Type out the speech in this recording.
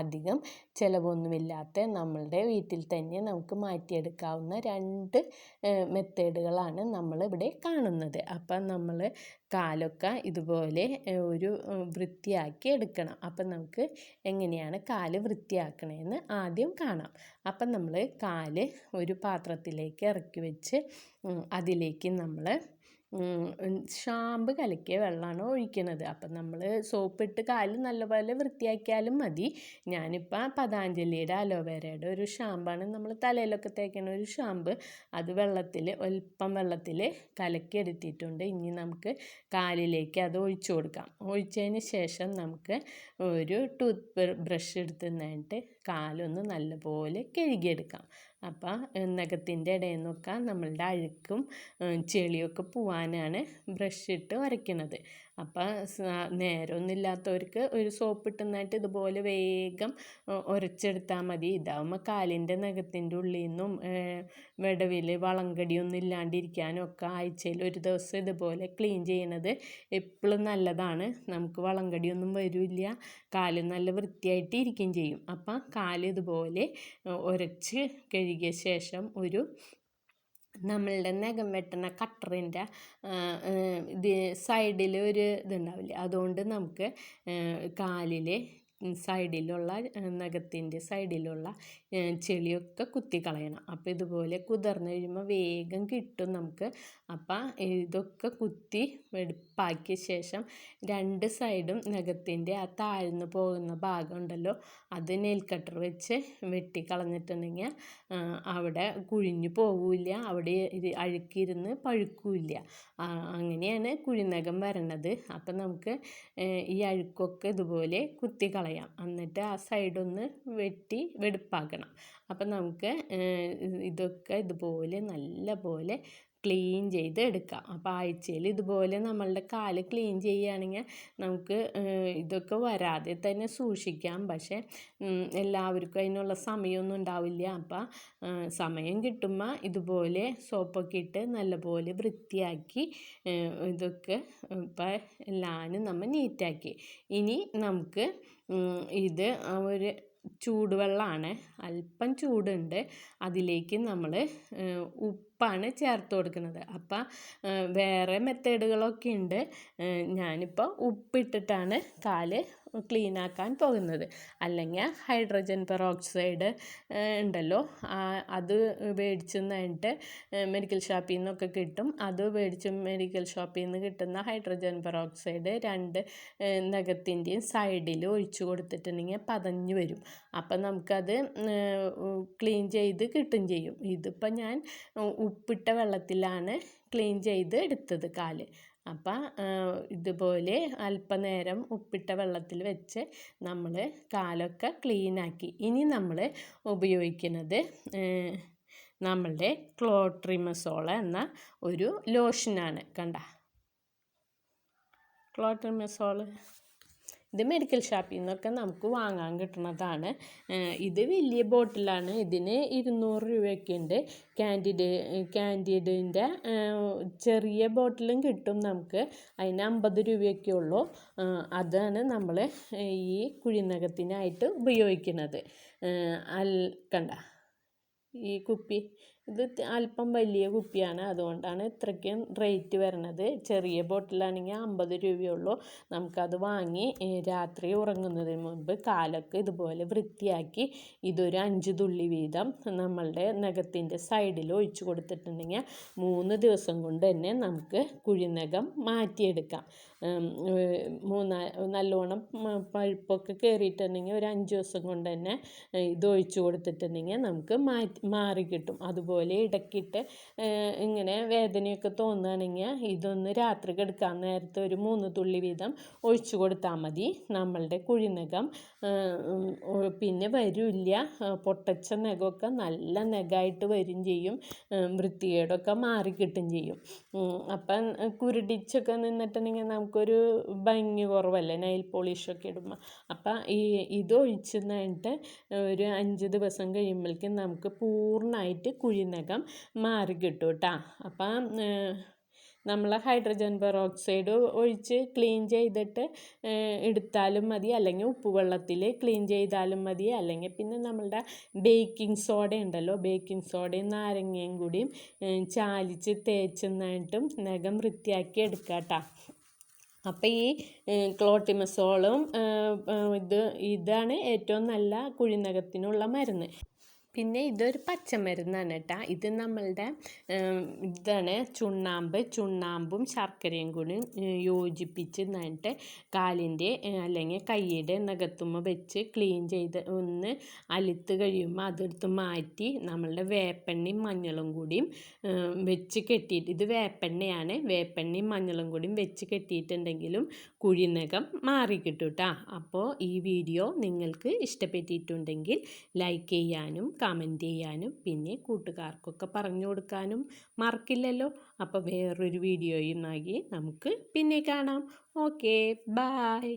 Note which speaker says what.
Speaker 1: അധികം ചിലവൊന്നുമില്ലാത്ത നമ്മളുടെ വീട്ടിൽ തന്നെ നമുക്ക് മാറ്റിയെടുക്കാവുന്ന രണ്ട് മെത്തേഡുകളാണ് നമ്മളിവിടെ കാണുന്നത്. അപ്പം നമ്മൾ കാലൊക്കെ ഇതുപോലെ ഒരു വൃത്തിയാക്കി എടുക്കണം. അപ്പം നമുക്ക് എങ്ങനെയാണ് കാൽ വൃത്തിയാക്കണതെന്ന് ആദ്യം കാണാം. അപ്പം നമ്മൾ കാൽ ഒരു പാത്രത്തിലേക്ക് ഇറക്കി വെച്ച് അതിലേക്ക് നമ്മൾ ഷാമ്പ് കലക്കിയ വെള്ളമാണ് ഒഴിക്കുന്നത് അപ്പം നമ്മൾ സോപ്പിട്ട് കാൽ നല്ലപോലെ വൃത്തിയാക്കിയാലും മതി. ഞാനിപ്പോൾ പതാഞ്ജലിയുടെ അലോവേരയുടെ ഒരു ഷാമ്പാണ് നമ്മൾ തലയിലൊക്കെ തേക്കുന്ന ഒരു ഷാമ്പ്. അത് വെള്ളത്തിൽ ഒൽപ്പം വെള്ളത്തിൽ കലക്കി എടുത്തിട്ടുണ്ട് ഇനി നമുക്ക് കാലിലേക്ക് അത് ഒഴിച്ചു കൊടുക്കാം. ഒഴിച്ചതിന് ശേഷം നമുക്ക് ഒരു ടൂത്ത് ബ്രഷ് എടുത്ത് നിന്നിട്ട് കാലൊന്ന് നല്ലപോലെ കഴുകിയെടുക്കാം. അപ്പം നഖത്തിന്റെ ഇടയിൽ നിന്നൊക്കെ നമ്മളുടെ അഴുക്കും ചെളിയൊക്കെ പോവാനാണ് ബ്രഷ് ഇട്ട് വരയ്ക്കുന്നത്. അപ്പം നേരമൊന്നുമില്ലാത്തവർക്ക് ഒരു സോപ്പ് ഇട്ടുന്നതായിട്ട് ഇതുപോലെ വേഗം ഉരച്ചെടുത്താൽ മതി. ഇതാവുമ്പോൾ കാലിന്റെ നഖത്തിന്റെ ഉള്ളിൽ നിന്നും വിടവിൽ വളങ്കടിയൊന്നും ഇല്ലാണ്ടിരിക്കാനും ഒക്കെ ആഴ്ചയിൽ ഒരു ദിവസം ഇതുപോലെ ക്ലീൻ ചെയ്യണത് എപ്പോഴും നല്ലതാണ്. നമുക്ക് വളങ്കടിയൊന്നും വരില്ല. കാൽ നല്ല വൃത്തിയായിട്ട് ഇരിക്കുകയും ചെയ്യും. അപ്പം കാൽ ഇതുപോലെ ഉരച്ച് കഴുകിയ ശേഷം ഒരു നമ്മളുടെ നഖം വെട്ടുന്ന കട്ടറിന്റെ ഇത് സൈഡിൽ ഒരു ഇതുണ്ടാവില്ലേ? അതുകൊണ്ട് നമുക്ക് കാലിൽ സൈഡിലുള്ള നഖത്തിന്റെ സൈഡിലുള്ള ചെളിയൊക്കെ കുത്തിക്കളയണം. അപ്പോൾ ഇതുപോലെ കുതിർന്ന് കഴിയുമ്പോൾ വേഗം കിട്ടും നമുക്ക്. അപ്പം ഇതൊക്കെ കുത്തി വെടുപ്പാക്കിയ ശേഷം രണ്ട് സൈഡും നഖത്തിന്റെ ആ താഴ്ന്നു പോകുന്ന ഭാഗം ഉണ്ടല്ലോ അത് നെയിൽ കട്ടർ വെച്ച് വെട്ടിക്കളഞ്ഞിട്ടുണ്ടെങ്കിൽ അവിടെ കുഴിഞ്ഞു പോവില്ല അവിടെ അഴുക്കിരുന്ന് പഴുക്കില്ല. അങ്ങനെയാണ് കുഴിനകം വരണത്. അപ്പം നമുക്ക് ഈ അഴുക്കൊക്കെ ഇതുപോലെ കുത്തി കളയാം എന്നിട്ട് ആ സൈഡൊന്ന് വെട്ടി വെടുപ്പാക്കണം. അപ്പം നമുക്ക് ഇതൊക്കെ ഇതുപോലെ നല്ല പോലെ ക്ലീൻ ചെയ്ത് എടുക്കാം. അപ്പോൾ ആഴ്ചയിൽ ഇതുപോലെ നമ്മളുടെ കാൽ ക്ലീൻ ചെയ്യുകയാണെങ്കിൽ നമുക്ക് ഇതൊക്കെ വരാതെ തന്നെ സൂക്ഷിക്കാം. പക്ഷേ എല്ലാവർക്കും അതിനുള്ള സമയമൊന്നും ഉണ്ടാവില്ല. അപ്പം സമയം കിട്ടുമ്പോൾ ഇതുപോലെ സോപ്പൊക്കെ ഇട്ട് നല്ലപോലെ വൃത്തിയാക്കി ഇതൊക്കെ ഇപ്പം എല്ലാവരും നമ്മൾ നീറ്റാക്കി ഇനി നമുക്ക് ഇത് ഒരു ചൂടുവെള്ളമാണ് അല്പം ചൂടുണ്ട്. അതിലേക്ക് നമ്മൾ ഉപ്പാണ് ചേർത്ത് കൊടുക്കുന്നത്. അപ്പം വേറെ മെത്തേഡുകളൊക്കെ ഉണ്ട്. ഞാനിപ്പോൾ ഉപ്പിട്ടിട്ടാണ് കാൽ ക്ലീൻ ആക്കാൻ പോകുന്നത്. അല്ലെങ്കിൽ ഹൈഡ്രജൻ പെറോക്സൈഡ് ഉണ്ടല്ലോ. അത് മേടിച്ച് നിന്നിട്ട് മെഡിക്കൽ ഷോപ്പിൽ നിന്നൊക്കെ കിട്ടും. അത് മേടിച്ച് മെഡിക്കൽ ഷോപ്പിൽ നിന്ന് കിട്ടുന്ന ഹൈഡ്രജൻ പെറോക്സൈഡ് രണ്ട് നഖത്തിന്റെയും സൈഡിൽ ഒഴിച്ചു കൊടുത്തിട്ടുണ്ടെങ്കിൽ പതഞ്ഞു വരും. അപ്പം നമുക്കത് ക്ലീൻ ചെയ്ത് കിട്ടും ചെയ്യും. ഇതിപ്പോൾ ഞാൻ ഉപ്പിട്ട വെള്ളത്തിലാണ് ക്ലീൻ ചെയ്ത് എടുത്തത് കാൽ. അപ്പം ഇതുപോലെ അല്പനേരം ഉപ്പിട്ട വെള്ളത്തിൽ വെച്ച് നമ്മൾ കാലൊക്കെ ക്ലീനാക്കി ഇനി നമ്മൾ ഉപയോഗിക്കുന്നത് നമ്മളുടെ ക്ലോട്രിമസോൾ എന്ന ഒരു ലോഷനാണ് കണ്ട? ക്ലോട്രിമസോൾ ഇത് മെഡിക്കൽ ഷോപ്പിൽ നിന്നൊക്കെ നമുക്ക് വാങ്ങാൻ കിട്ടുന്നതാണ്. ഇത് വലിയ ബോട്ടിലാണ്. ഇതിന് ഇരുന്നൂറ് രൂപയൊക്കെ ഉണ്ട് ക്യാൻഡിഡ് ക്യാൻഡിഡിന്റെ ചെറിയ ബോട്ടിലും കിട്ടും നമുക്ക്. അതിന് അമ്പത് രൂപയൊക്കെ ഉള്ളൂ. അതാണ് നമ്മൾ ഈ കുഴിനകത്തിനായിട്ട് ഉപയോഗിക്കുന്നത്. അൽ കണ്ട ഈ കുപ്പി. ഇത് അല്പം വലിയ കുപ്പിയാണ്. അതുകൊണ്ടാണ് ഇത്രയ്ക്കും റേറ്റ് വരുന്നത്. ചെറിയ ബോട്ടിലാണെങ്കിൽ അമ്പത് രൂപയുള്ളൂ. നമുക്കത് വാങ്ങി രാത്രി ഉറങ്ങുന്നതിന് മുൻപ് കാലൊക്കെ ഇതുപോലെ വൃത്തിയാക്കി ഇതൊരു അഞ്ച് തുള്ളി വീതം നമ്മളുടെ നഖത്തിന്റെ സൈഡിൽ ഒഴിച്ചു കൊടുത്തിട്ടുണ്ടെങ്കിൽ മൂന്ന് ദിവസം കൊണ്ട് തന്നെ നമുക്ക് കുഴിനഖം മാറ്റിയെടുക്കാം. മൂന്നാ നല്ലോണം പഴുപ്പൊക്കെ കയറിയിട്ടുണ്ടെങ്കിൽ ഒരു അഞ്ച് ദിവസം കൊണ്ട് തന്നെ ഇത് ഒഴിച്ചു കൊടുത്തിട്ടുണ്ടെങ്കിൽ നമുക്ക് മാറ്റി മാറി കിട്ടും. അതുപോലെ ഇടയ്ക്കിട്ട് ഇങ്ങനെ വേദനയൊക്കെ തോന്നുകയാണെങ്കിൽ ഇതൊന്ന് രാത്രി കിടക്കാൻ നേരത്തെ ഒരു മൂന്ന് തുള്ളി വീതം ഒഴിച്ചു കൊടുത്താൽ മതി. നമ്മളുടെ കുഴിനഖം പിന്നെ വരില്ല. പൊട്ടച്ച നഖമൊക്കെ നല്ല നഖമായിട്ട് വരും ചെയ്യും. വൃത്തികേടൊക്കെ മാറിക്കിട്ടും ചെയ്യും. അപ്പം കുരുടിച്ചൊക്കെ നിന്നിട്ടുണ്ടെങ്കിൽ നമുക്കൊരു ഭംഗി കുറവല്ലേ നെയിൽ പോളിഷൊക്കെ ഇടുമ്പോൾ അപ്പം ഈ ഇത് നിന്നിട്ട് ഒരു അഞ്ച് ദിവസം കഴിയുമ്പോഴേക്കും നമുക്ക് പൂർണമായിട്ട് കുഴിനഖം മാറി കിട്ടും കേട്ടോ അപ്പം നമ്മൾ ഹൈഡ്രജൻ പെറോക്സൈഡ് ഒഴിച്ച് ക്ലീൻ ചെയ്തിട്ട് എടുത്താലും മതി. അല്ലെങ്കിൽ ഉപ്പുവെള്ളത്തിൽ ക്ലീൻ ചെയ്താലും മതി. അല്ലെങ്കിൽ പിന്നെ നമ്മളുടെ ബേക്കിംഗ് സോഡ ഉണ്ടല്ലോ ബേക്കിംഗ് സോഡയും നാരങ്ങയും കൂടിയും ചാലിച്ച് തേച്ച് നന്നായിട്ടും നഖം വൃത്തിയാക്കി എടുക്കാം കേട്ടോ അപ്പോൾ ഈ ക്ലോട്ടിമസോളും ഇത് ഇതാണ് ഏറ്റവും നല്ല കുഴിനകത്തിനുള്ള മരുന്ന്. പിന്നെ ഇതൊരു പച്ചമരുന്നാണ് കേട്ടോ. ഇത് നമ്മളുടെ ഇതാണ് ചുണ്ണാമ്പ്. ചുണ്ണാമ്പും ശർക്കരയും കൂടി യോജിപ്പിച്ച് നന്നിട്ട് കാലിന്റെ അല്ലെങ്കിൽ കൈയുടെ നഖത്തുമ്മ വെച്ച് ക്ലീൻ ചെയ്ത് ഒന്ന് അലുത്ത് കഴിയുമ്പോൾ അതെടുത്ത് മാറ്റി നമ്മളുടെ വേപ്പെണ്ണയും മഞ്ഞളും കൂടിയും വെച്ച് കെട്ടിയിട്ട് ഇത് വേപ്പെണ്ണയാണ്. വേപ്പെണ്ണയും മഞ്ഞളും കൂടിയും വെച്ച് കെട്ടിയിട്ടുണ്ടെങ്കിലും കുഴിനകം മാറിക്കിട്ടും കേട്ടോ. അപ്പോൾ ഈ വീഡിയോ നിങ്ങൾക്ക് ഇഷ്ടപ്പെട്ടിട്ടുണ്ടെങ്കിൽ ലൈക്ക് ചെയ്യാനും കമന്റ് ചെയ്യാനും പിന്നെ കൂട്ടുകാർക്കൊക്കെ പറഞ്ഞു കൊടുക്കാനും മറക്കില്ലല്ലോ. അപ്പോൾ വേറൊരു വീഡിയോയുമായി നമുക്ക് പിന്നെ കാണാം. Okay bye